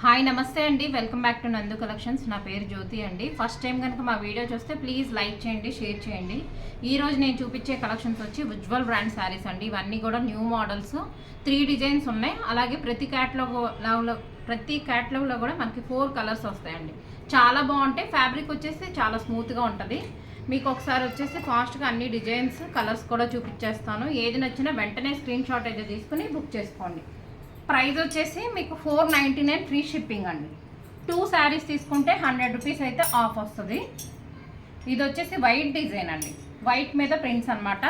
Hi నమస్తే అండి. Welcome back to Nandu collections. నా పేరు జ్యోతి అండి. ఫస్ట్ టైం కనుక మా వీడియో చూస్తే ప్లీజ్ లైక్ చేయండి షేర్ చేయండి. ఈ రోజు నేను చూపించే కలెక్షన్స్ వచ్చి ఉజ్వల్ బ్రాండ్ శారీస్ అండి. ఇవన్నీ కూడా న్యూ మోడల్స్. త్రీ డిజైన్స్ ఉన్నాయి. అలాగే ప్రతి క్యాట్లాగ్లో ప్రతి క్యాట్లాగ్లో కూడా మనకి ఫోర్ కలర్స్ వస్తాయండి. చాలా బాగుంటాయి. ఫ్యాబ్రిక్ వచ్చేసి చాలా స్మూత్గా ఉంటుంది. మీకు ఒకసారి వచ్చేసి ఫాస్ట్గా అన్ని డిజైన్స్ కలర్స్ కూడా చూపించేస్తాను. ఏది నచ్చినా వెంటనే స్క్రీన్ షాట్ అయితే తీసుకుని బుక్ చేసుకోండి. ప్రైస్ వచ్చేసి మీకు four ninety nine free shipping అండి. టూ శారీస్ తీసుకుంటే హండ్రెడ్ రూపీస్ అయితే ఆఫ్ వస్తుంది. ఇది వచ్చేసి వైట్ డిజైన్ అండి. వైట్ మీద ప్రింట్స్ అనమాట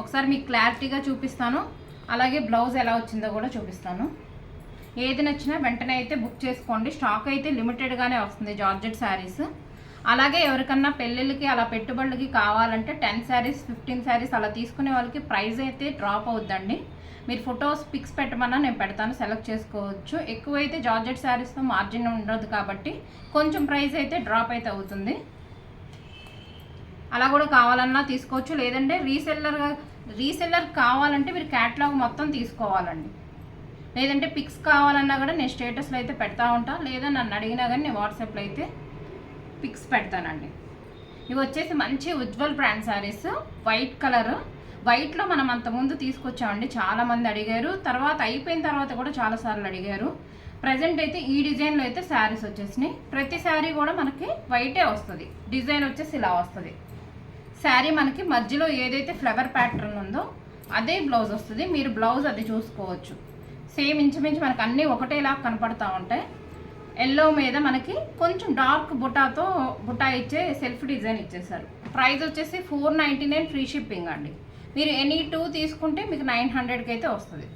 ఒకసారి మీకు క్లారిటీగా చూపిస్తాను. అలాగే బ్లౌజ్ ఎలా వచ్చిందో కూడా చూపిస్తాను. ఏది నచ్చినా వెంటనే అయితే బుక్ చేసుకోండి. స్టాక్ అయితే లిమిటెడ్గానే వస్తుంది జార్జెట్ శారీస్ అలాగే ఎవరికన్నా పెళ్ళిళ్ళకి అలా పెట్టుబడులకి కావాలంటే టెన్ శారీస్ ఫిఫ్టీన్ శారీస్ అలా తీసుకునే వాళ్ళకి ప్రైస్ అయితే డ్రాప్ అవుద్దండి. మీరు ఫొటోస్ పిక్స్ పెట్టమన్నా నేను పెడతాను సెలెక్ట్ చేసుకోవచ్చు. ఎక్కువైతే జార్జెట్ శారీస్తో మార్జిన్ ఉండదు కాబట్టి కొంచెం ప్రైస్ అయితే డ్రాప్ అయితే అవుతుంది. అలా కూడా కావాలన్నా తీసుకోవచ్చు. లేదంటే రీసెల్లర్ రీసెల్లర్ కావాలంటే మీరు క్యాట్లాగ్ మొత్తం తీసుకోవాలండి. లేదంటే పిక్స్ కావాలన్నా కూడా నేను స్టేటస్లో అయితే పెడతా ఉంటాను లేదా నన్ను అడిగినా కానీ నేను వాట్సాప్లో అయితే పిక్స్ పెడతానండి. ఇవి వచ్చేసి మంచి Ujjwal brand sarees white colour. వైట్లో మనం అంతకుముందు తీసుకొచ్చామండి చాలామంది అడిగారు. తర్వాత అయిపోయిన తర్వాత కూడా చాలాసార్లు అడిగారు. ప్రజెంట్ అయితే ఈ డిజైన్లో అయితే శారీస్ వచ్చేసినాయి. ప్రతి శారీ కూడా మనకి వైటే వస్తుంది. డిజైన్ వచ్చేసి ఇలా వస్తుంది. శారీ మనకి మధ్యలో ఏదైతే ఫ్లవర్ ప్యాటర్న్ ఉందో అదే బ్లౌజ్ వస్తుంది. మీరు బ్లౌజ్ అది చూసుకోవచ్చు. సేమ్ ఇంచుమించు మనకి అన్నీ ఒకటేలా కనపడతా ఉంటాయి. ఎల్లో మీద మనకి కొంచెం డార్క్ బుటాతో బుటా ఇచ్చే సెల్ఫ్ డిజైన్ ఇచ్చేసారు ప్రైస్ వచ్చేసి four ninety nine free shipping అండి. మీరు ఎనీ టూ తీసుకుంటే మీకు నైన్ హండ్రెడ్కి అయితే వస్తుంది.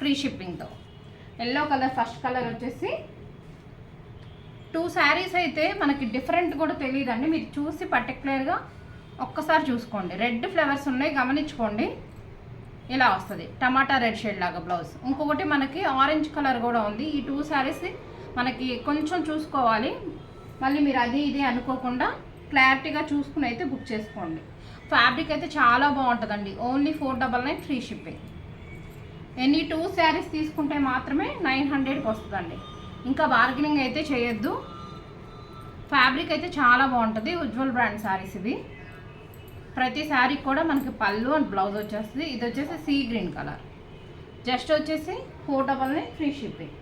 ఫ్రీ షిప్పింగ్తో ఎల్లో కలర్ ఫస్ట్ కలర్ వచ్చేసి టూ శారీస్ అయితే మనకి డిఫరెంట్ కూడా తెలియదండి. మీరు చూసి పర్టికులర్గా ఒక్కసారి చూసుకోండి. రెడ్ ఫ్లవర్స్ ఉన్నాయి గమనించుకోండి. ఇలా వస్తుంది. టమాటా రెడ్ షేడ్ లాగా బ్లౌజ్. ఇంకొకటి మనకి ఆరెంజ్ కలర్ కూడా ఉంది. ఈ టూ శారీస్ మనకి కొంచెం చూసుకోవాలి. మళ్ళీ మీరు అది ఇది అనుకోకుండా క్లారిటీగా చూసుకుని అయితే బుక్ చేసుకోండి. ఫ్యాబ్రిక్ అయితే చాలా బాగుంటుందండి. Only four double nine free shipping. Any two sarees తీసుకుంటే మాత్రమే నైన్ హండ్రెడ్కి వస్తుందండి. ఇంకా బార్గెనింగ్ అయితే చేయొద్దు. ఫ్యాబ్రిక్ అయితే చాలా బాగుంటుంది. ఉజ్వల్ బ్రాండ్ శారీస్ ఇవి ప్రతి శారీ కూడా మనకి పళ్ళు అండ్ బ్లౌజ్ వచ్చేస్తుంది. ఇది వచ్చేసి సీ గ్రీన్ కలర్. జస్ట్ వచ్చేసి four double nine free shipping.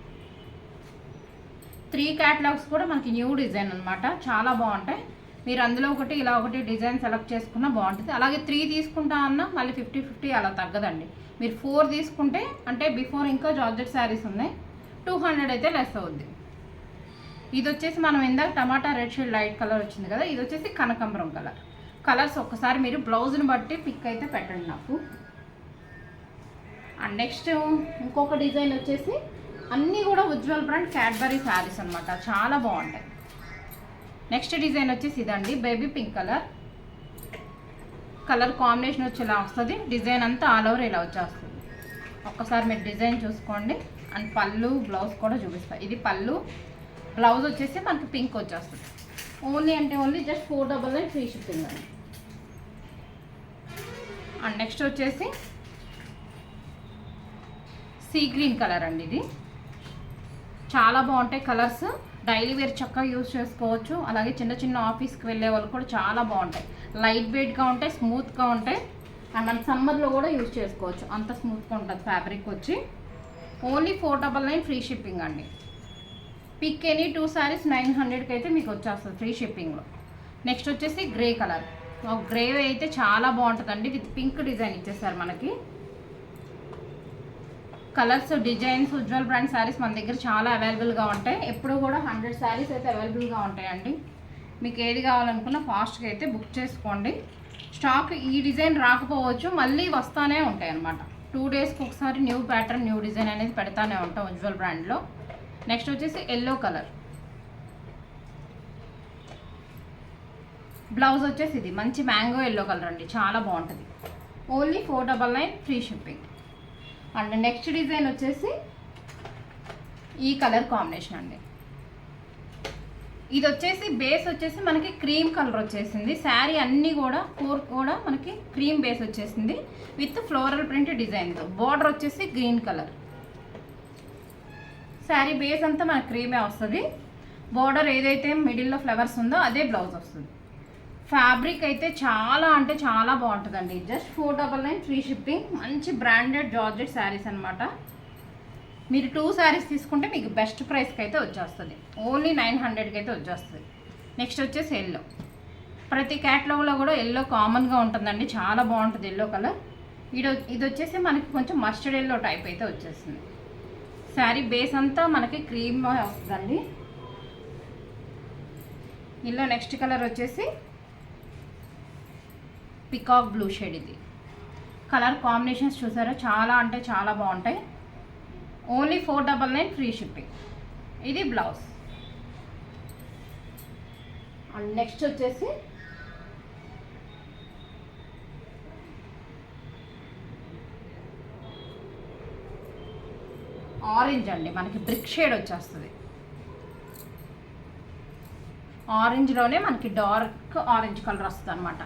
Three catalogues కూడా మనకి న్యూ డిజైన్ అనమాట చాలా బాగుంటాయి. మీరు అందులో ఒకటి ఇలా ఒకటి డిజైన్ సెలెక్ట్ చేసుకున్నా బాగుంటుంది. అలాగే త్రీ తీసుకుంటా అన్నా మళ్ళీ ఫిఫ్టీ ఫిఫ్టీ అలా తగ్గదండి. మీరు ఫోర్ తీసుకుంటే అంటే బిఫోర్ ఇంకా జార్జెట్ శారీస్ ఉన్నాయి. టూ హండ్రెడ్ అయితే లెస్ అవుద్ది. ఇది వచ్చేసి మనం ఇందాక tomato red shade light colour వచ్చింది కదా ఇది వచ్చేసి కనకంబరం కలర్. కలర్స్ ఒకసారి మీరు బ్లౌజ్ని బట్టి పిక్ అయితే పెట్టండి నాకు. అండ్ నెక్స్ట్ ఇంకొక డిజైన్ వచ్చేసి అన్నీ కూడా ఉజ్వల్ బ్రాండ్ క్యాడ్బరీ శారీస్ అనమాట చాలా బాగుంటాయి. నెక్స్ట్ డిజైన్ వచ్చేసి ఇదండి baby pink colour. Colour combination వచ్చేలా వస్తుంది. డిజైన్ అంతా ఆల్ ఓవర్ ఇలా వచ్చేస్తుంది. ఒక్కసారి మీరు డిజైన్ చూసుకోండి. అండ్ పళ్ళు బ్లౌజ్ కూడా చూపిస్తాయి ఇది పళ్ళు బ్లౌజ్ వచ్చేసి మనకి పింక్ వచ్చేస్తుంది. ఓన్లీ అంటే only just four double nine free shipping అండి. అండ్ నెక్స్ట్ వచ్చేసి సీ గ్రీన్ కలర్ అండి ఇది. చాలా బాగుంటాయి కలర్స్. డైలీ వేర్ చక్కగా యూస్ చేసుకోవచ్చు. అలాగే చిన్న చిన్న ఆఫీస్కి వెళ్ళే వాళ్ళు కూడా చాలా బాగుంటాయి. లైట్ వెయిట్గా ఉంటాయి స్మూత్గా ఉంటాయి. అండ్ మన సమ్మర్లో కూడా యూస్ చేసుకోవచ్చు. అంత స్మూత్గా ఉంటుంది ఫ్యాబ్రిక్ వచ్చి. Only four double nine free shipping అండి. Pick any two sarees nine హండ్రెడ్కి అయితే మీకు వచ్చేస్తుంది ఫ్రీ షిప్పింగ్లో. నెక్స్ట్ వచ్చేసి గ్రే కలర్. గ్రేవీ అయితే చాలా బాగుంటుందండి విత్ పింక్ డిజైన్ ఇచ్చేసారు మనకి. Colours designs Ujjwal brand sarees మన దగ్గర చాలా అవైలబుల్గా ఉంటాయి. ఎప్పుడు కూడా హండ్రెడ్ శారీస్ అయితే అవైలబుల్గా ఉంటాయండి. మీకు ఏది కావాలనుకున్నా ఫాస్ట్గా అయితే బుక్ చేసుకోండి. స్టాక్ ఈ డిజైన్ రాకపోవచ్చు మళ్ళీ వస్తానే ఉంటాయి అన్నమాట. టూ డేస్కి ఒకసారి న్యూ ప్యాటర్న్ న్యూ డిజైన్ అనేది పెడతానే ఉంటాం ఉజ్వల్ బ్రాండ్లో. నెక్స్ట్ వచ్చేసి ఎల్లో కలర్ బ్లౌజ్ వచ్చేసి ఇది. మంచి మ్యాంగో ఎల్లో కలర్ అండి. చాలా బాగుంటుంది. Only four double nine free shipping and next design వచ్చేసి ఈ కలర్ కాంబినేషన్ అండి. ఇది వచ్చేసి బేస్ వచ్చేసి మనకి క్రీమ్ కలర్ వచ్చేసింది. శారీ అన్నీ కూడా ఫోర్ కూడా మనకి క్రీమ్ బేస్ వచ్చేసింది. విత్ ఫ్లోరల్ ప్రింట్ డిజైన్తో బార్డర్ వచ్చేసి గ్రీన్ కలర్ శారీ బేస్ అంతా మనకి క్రీమే వస్తుంది. బోర్డర్ ఏదైతే మిడిల్లో ఫ్లవర్స్ ఉందో అదే బ్లౌజ్ వస్తుంది. ఫ్యాబ్రిక్ అయితే చాలా అంటే చాలా బాగుంటుందండి. Just four double nine free shipping మంచి బ్రాండెడ్ జార్జెట్ శారీస్ అనమాట మీరు టూ శారీస్ తీసుకుంటే మీకు బెస్ట్ ప్రైస్కి అయితే వచ్చేస్తుంది. ఓన్లీ నైన్ హండ్రెడ్కి అయితే వచ్చేస్తుంది. నెక్స్ట్ వచ్చేసి ఎల్లో ప్రతి క్యాట్లాగ్లో కూడా ఎల్లో కామన్గా ఉంటుందండి. చాలా బాగుంటుంది ఎల్లో కలర్ ఇది ఇది వచ్చేసి మనకి కొంచెం మస్టర్డ్ ఎల్లో టైప్ అయితే వచ్చేస్తుంది. శారీ బేస్ అంతా మనకి క్రీమ్ వస్తుందండి ఇల్లో నెక్స్ట్ కలర్ వచ్చేసి పికాక్ బ్లూ షేడ్ ఇది. కలర్ కాంబినేషన్స్ చూసారా? చాలా అంటే చాలా బాగుంటాయి. Only four double nine free shipping ఇది బ్లౌజ్ అండ్ నెక్స్ట్ వచ్చేసి ఆరెంజ్ అండి. మనకి బ్రిక్ షేడ్ వచ్చేస్తుంది. ఆరెంజ్లోనే మనకి డార్క్ ఆరెంజ్ కలర్ వస్తుంది అనమాట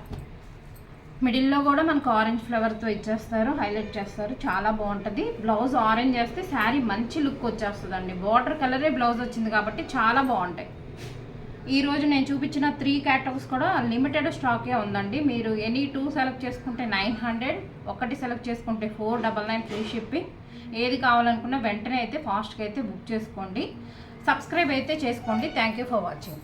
మిడిల్లో కూడా మనకు ఆరెంజ్ ఫ్లవర్తో ఇచ్చేస్తారు హైలైట్ చేస్తారు. చాలా బాగుంటుంది. బ్లౌజ్ ఆరెంజ్ వేస్తే శారీ మంచి లుక్ వచ్చేస్తుందండి. బార్డర్ కలరే బ్లౌజ్ వచ్చింది కాబట్టి చాలా బాగుంటాయి. ఈ రోజు నేను చూపించిన త్రీ క్యాటలాగ్స్ కూడా లిమిటెడ్ స్టాకే ఉందండి. మీరు ఎనీ టూ సెలెక్ట్ చేసుకుంటే నైన్ హండ్రెడ్ ఒకటి సెలెక్ట్ చేసుకుంటే four double nine free shipping ఏది కావాలనుకున్నా వెంటనే అయితే ఫాస్ట్గా అయితే బుక్ చేసుకోండి. సబ్స్క్రైబ్ అయితే చేసుకోండి. Thank you for watching